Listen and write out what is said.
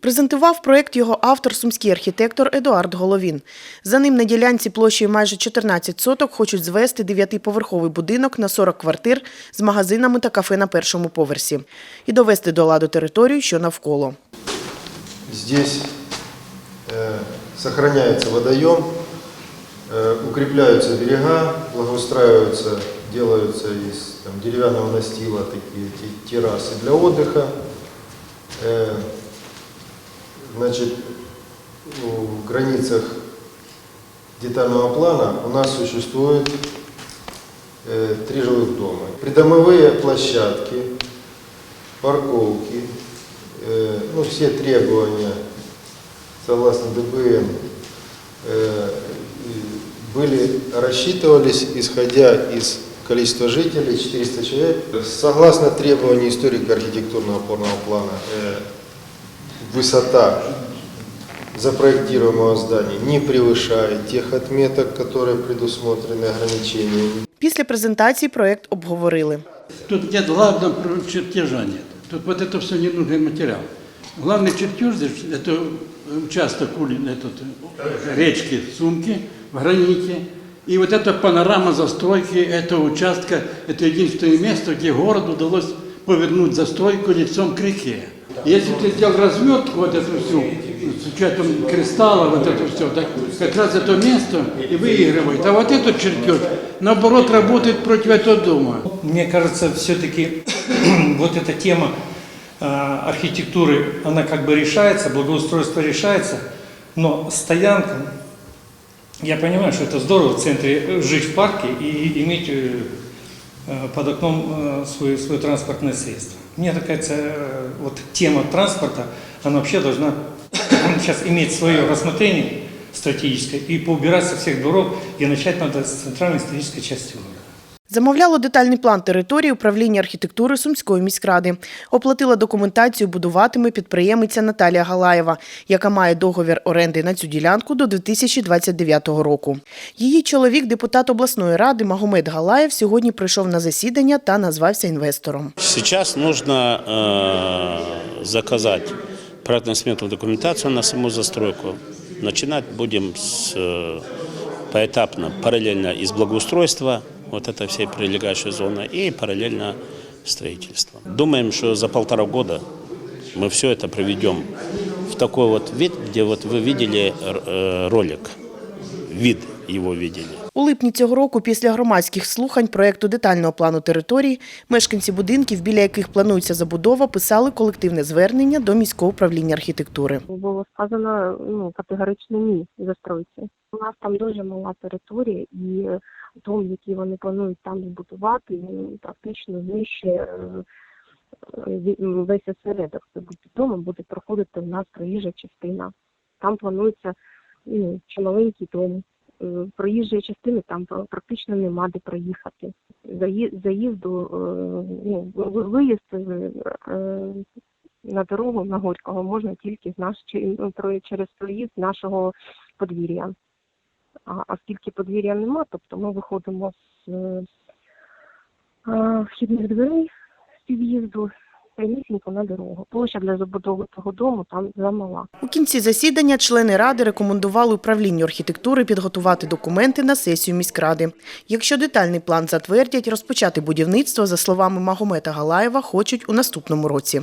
Презентував проект його автор сумський архітектор Едуард Головін. За ним на ділянці площею майже 14 соток хочуть звести дев'ятиповерховий будинок на 40 квартир з магазинами та кафе на першому поверсі і довести до ладу територію, що навколо. Здесь э, сохраняется водоем, э, укрепляются берега, благоустраиваются, делаются из там, деревянного настила такие те- террасы для отдыха. Э, значит, ну, в границах детального плана у нас существует э, три жилых дома. Придомовые площадки, парковки, э, ну, все требования согласно ДБН э, были, рассчитывались, исходя из количества жителей, 400 человек. Согласно требованию историко-архитектурного опорного плана, э, высота запроектируемого здания не превышает тех отметок, которые предусмотрены ограничениями. Після презентації проект обговорили. Тут нет главного про- чертежа нет. Тут вот это все ненужный материал. Главный чертеж здесь – это участок ули- этот, э, речки Сумки в граните. И вот эта панорама застройки этого участка – это единственное место, где городу удалось повернуть застройку лицом к реке. Если ты сделал разметку вот эту всю, с учетом кристалла, вот это все, так как раз это место и выигрывает. А вот этот чертеж, наоборот, работает против этого дома. Мне кажется, все-таки вот эта тема э, архитектуры, она как бы решается, благоустройство решается, но стоянка, я понимаю, что это здорово в центре э, жить в парке и иметь э, э, под окном свое, свое транспортное средство. Мне такая вот тема транспорта, она вообще должна сейчас иметь свое рассмотрение стратегическое и поубирать со всех дворов, и начать надо с центральной исторической части города. Замовляло детальний план території управління архітектури Сумської міськради. Оплатила документацію будуватиме підприємиця Наталія Галаєва, яка має договір оренди на цю ділянку до 2029 року. Її чоловік, депутат обласної ради Магомед Галаєв, сьогодні прийшов на засідання та назвався інвестором. Сейчас нужно э, заказать проектно-сметную документацию на саму застройку. Начинать будем с, э, поэтапно, параллельно из благоустройства, Вот этой всей прилегающей зоны, и параллельно строительство. Думаем, что за полтора года мы все это приведем в такой вот вид, где вот вы видели э, ролик, вид его видели. У липні цього року, після громадських слухань проекту детального плану території, мешканці будинків, біля яких планується забудова, писали колективне звернення до міського управління архітектури. було сказано ну, категорично ні застройці. У нас там дуже мала територія, і дом, який вони планують там збудувати, він практично знищує е, ві- весь осередок. Це буде домом буде проходити в нас проїжджа частина. Там планується ну, чималенький дом. Е, Проїжджої частини там пр- практично нема де проїхати. Заї- Заїзду, е, ну, виїзд е, на дорогу на Горького можна тільки з наш, ну, через проїзд нашого подвір'я. А оскільки подвір'я нема, тобто ми виходимо з вхідних дверей з під'їзду прямісінько на дорогу. Площа для забудови того дому там замала. У кінці засідання члени ради рекомендували управлінню архітектури підготувати документи на сесію міськради. Якщо детальний план затвердять, розпочати будівництво, за словами Магомета Галаєва, хочуть у наступному році.